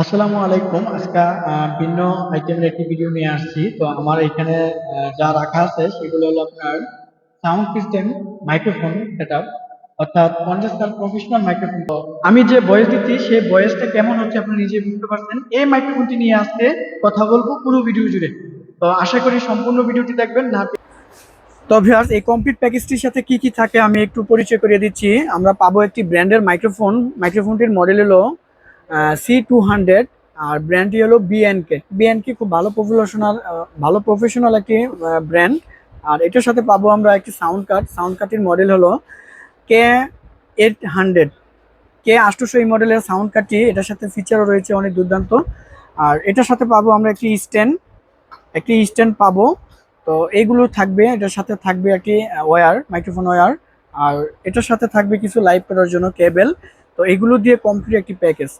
আসসালামু আলাইকুম। আজকে ভিন্ন আইটেমের একটি ভিডিও নিয়ে আসছি। তো আমার এখানে যা রাখা আছে সেগুলো হলো আপনার সাউন্ড সিস্টেম মাইক্রোফোন সেটআপ অর্থাৎ কন্ডেন্সার প্রফেশনাল মাইক্রোফোন আমি যে ভয়েস দিচ্ছি, সেই ভয়েসটা কেমন হচ্ছে আপনি নিজে বুঝতে পারছেন? এই মাইক্রোফোনটি নিয়ে আজকে কথা বলব পুরো ভিডিও জুড়ে। তো আশা করি সম্পূর্ণ ভিডিওটি দেখবেন, না তো ভিউয়ার্স এই কমপ্লিট প্যাকেজটির সাথে কি কি থাকে আমি একটু পরিচয় করিয়ে দিচ্ছি। আমরা পাবো একটি ব্র্যান্ডের মাইক্রোফোন মাইক্রোফোনটির মডেল হলো সি টু হান্ড্রেড আর ব্র্যান্ডটি হলো B N K B N K খুব ভালো প্রফেশনাল ভালো প্রফেশনাল একটি ব্র্যান্ড আর এটার সাথে পাবো আমরা একটি সাউন্ড কার্ড সাউন্ড কার্ডটির মডেল হলো কে এইট হান্ড্রেড কে আষ্টশো এই মডেলের সাউন্ড কার্ডটি এটার সাথে ফিচারও রয়েছে অনেক দুর্দান্ত। আর এটার সাথে পাবো আমরা একটি স্ট্যান্ড একটি স্ট্যান্ড পাবো। তো এইগুলো থাকবে, এটার সাথে থাকবে একটি ওয়্যার মাইক্রোফোন ওয়্যার আর এটার সাথে থাকবে কিছু লাইভ করার জন্য কেবেল তো এগুলো দিয়ে কমপ্লিট একটি প্যাকেজ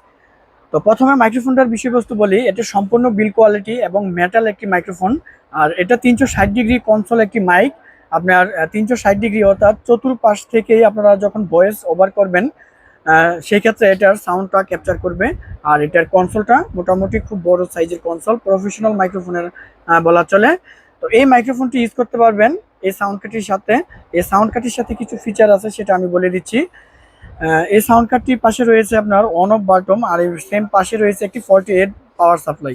তো প্রথমে মাইক্রোফোনটার বিষয়বস্তু বলি, এটা সম্পূর্ণ বিল কোয়ালিটি এবং মেটাল একটি মাইক্রোফোন। আর এটা তিনশো ষাট ডিগ্রি কনসোল একটি মাইক আপনার তিনশো ষাট ডিগ্রি অর্থাৎ চতুর্পাশ থেকেই আপনারা যখন ভয়েস ওভার করবেন সেই ক্ষেত্রে এটার সাউন্ডটা ক্যাপচার করবে। আর এটার কনসোলটা মোটামুটি খুব বড় সাইজের কনসোল প্রফেশনাল মাইক্রোফোনের বলা চলে। তো এই মাইক্রোফোনটি ইউজ করতে পারবেন, এই সাউন্ড কাটির সাথে। এই সাউন্ড কাটির সাথে কিছু ফিচার আছে, সেটা আমি বলে দিচ্ছি। এই সাউন্ড কার্ডটির পাশে রয়েছে আপনার অন অফ বাটম আর সেম পাশে রয়েছে একটি ফর্টি এইট পাওয়ার সাপ্লাই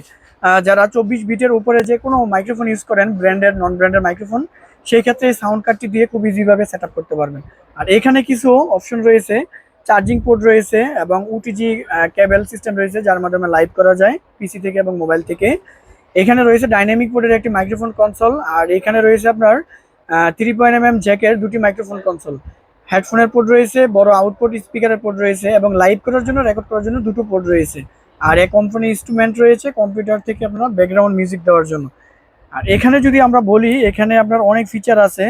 যারা চব্বিশ বিটের উপরে যে কোনো মাইক্রোফোন ইউজ করেন ব্র্যান্ডের নন ব্র্যান্ডের মাইক্রোফোন সেই ক্ষেত্রে এই সাউন্ড কার্ডটি দিয়ে খুব ইজিভাবে সেট করতে পারবেন। আর এখানে কিছু অপশন রয়েছে চার্জিং পোর্ট রয়েছে এবং ওটিজি কেবল সিস্টেম রয়েছে যার মাধ্যমে লাইভ করা যায় পিসি থেকে এবং মোবাইল থেকে। এখানে রয়েছে ডাইনামিক পোর্টের একটি মাইক্রোফোন কনসোল আর এখানে রয়েছে আপনার থ্রি পয়েন্ট এম এম জ্যাকের দুটি মাইক্রোফোন কনসোল হেডফোনের পোর্ট রয়েছে, বড় আউটপুট স্পিকারের পোর্ট রয়েছে এবং লাইভ করার জন্য রেকর্ড করার জন্য দুটো পোর্ট রয়েছে। আর এক কোম্পানি ইনস্ট্রুমেন্ট রয়েছে কম্পিউটার থেকে আপনার ব্যাকগ্রাউন্ড মিউজিক দেওয়ার জন্য। আর এখানে যদি আমরা বলি, এখানে আপনার অনেক ফিচার আছে।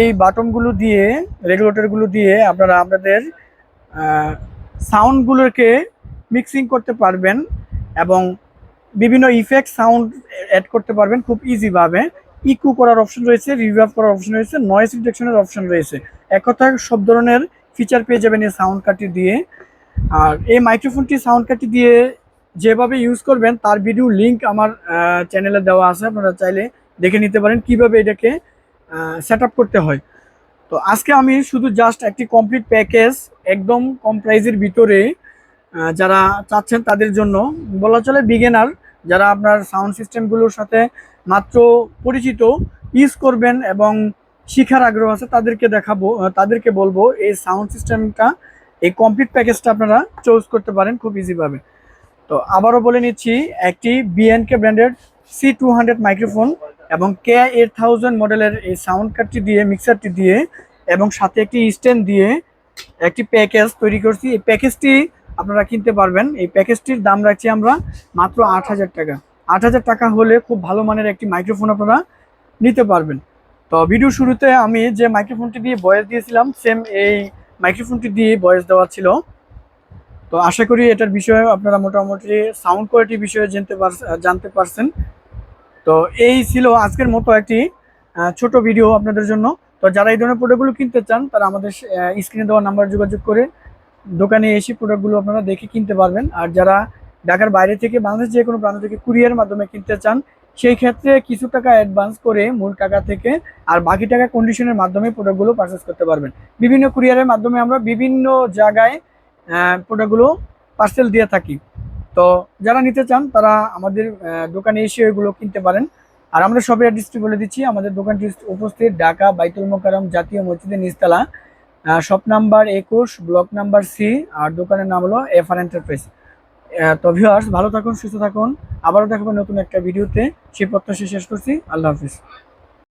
এই বাটনগুলো দিয়ে রেগুলেটরগুলো দিয়ে আপনারা আপনাদের সাউন্ডগুলোকে মিক্সিং করতে পারবেন এবং বিভিন্ন ইফেক্ট সাউন্ড অ্যাড করতে পারবেন খুব ইজিভাবে ইকু করার অপশন রয়েছে রিভার্ভ করার অপশন রয়েছে নয়েজ রিডাকশনের অপশন রয়েছে। এক কথায় সব ধরনের ফিচার পেয়ে যাবেন এই সাউন্ড কার্ডটি দিয়ে। আর এই মাইক্রোফোনটি সাউন্ড কার্ডটি দিয়ে যেভাবে ইউজ করবেন, তার ভিডিও লিংক আমার চ্যানেলে দেওয়া আছে, আপনারা চাইলে দেখে নিতে পারেন কীভাবে এটাকে সেট করতে হয়। তো আজকে আমি শুধু জাস্ট একটি কমপ্লিট প্যাকেজ একদম কম প্রাইজের ভিতরে যারা চাচ্ছেন তাদের জন্য। বলা চলে বিগিনার যারা আপনার সাউন্ড সিস্টেমগুলোর সাথে মাত্র পরিচিত, ইউজ করবেন এবং শিখার আগ্রহ আছে, তাদেরকে দেখাবো তাদেরকে বলব, এই সাউন্ড সিস্টেমটা, এই কমপ্লিট প্যাকেজটা আপনারা চুজ করতে পারেন খুব ইজিভাবে তো আবারও বলে নিচ্ছি, একটি বিএনকে ব্র্যান্ডের সি টু হান্ড্রেড মাইক্রোফোন এবং কে এইট থাউজেন্ড মডেলের এই সাউন্ড কার্ডটি দিয়ে মিক্সারটি দিয়ে এবং সাথে একটি স্ট্যান্ড দিয়ে একটি প্যাকেজ তৈরি করছি। এই প্যাকেজটি আপনারা কিনতে পারবেন। এই প্যাকেজটির দাম রাখছি আমরা মাত্র আট হাজার টাকা। আট হাজার টাকা হলে খুব ভালো মানের একটি মাইক্রোফোন আপনারা নিতে পারবেন। তো ভিডিও শুরুতে আমি যে মাইক্রোফোনটি দিয়ে ভয়েস দিয়েছিলাম সেম এই মাইক্রোফোনটি দিয়ে ভয়েস দেওয়া ছিল। তো আশা করি এটার বিষয়ে আপনারা মোটামুটি সাউন্ড কোয়ালিটির বিষয়ে জানতে পার, জানতে পারছেন। তো এই ছিল আজকের মতো একটি ছোট ভিডিও আপনাদের জন্য। তো যারা এই ধরনের প্রোডাক্টগুলো কিনতে চান, তারা আমাদের স্ক্রিনে দেওয়া নাম্বার যোগাযোগ করে দোকানে এসে প্রোডাক্টগুলো আপনারা দেখে কিনতে পারবেন। আর যারা ঢাকার বাইরে থেকে বাংলাদেশ যে কোনো প্রান্ত থেকে কুরিয়ার মাধ্যমে কিনতে চান, সেই ক্ষেত্রে কিছু টাকা অ্যাডভান্স করে মূল টাকা থেকে আর বাকি টাকা কন্ডিশনের মাধ্যমে প্রোডাক্টগুলো পারচেস করতে পারবেন। বিভিন্ন কুরিয়ারের মাধ্যমে আমরা বিভিন্ন জায়গায় প্রোডাক্টগুলো পার্সেল দিয়ে থাকি। তো যারা নিতে চান, তারা আমাদের দোকানে এসে এগুলো কিনতে পারেন। আর আমরা সবের অ্যাড্রেসটি বলে দিচ্ছি, আমাদের দোকানটি উপস্থিত ঢাকা বাইতুল মোকারম জাতীয় মসজিদের নিচতলা শপ নাম্বার একুশ, ব্লক নাম্বার সি, আর দোকানের নাম হলো এফআর এন্টারপ্রাইজ তো ভিউয়ার্স ভালো থাকুন, সুস্থ থাকুন। আবারও দেখাবো নতুন একটা ভিডিওতে। সেই প্রত্যাশা শেষ করছি। আল্লাহ হাফিজ।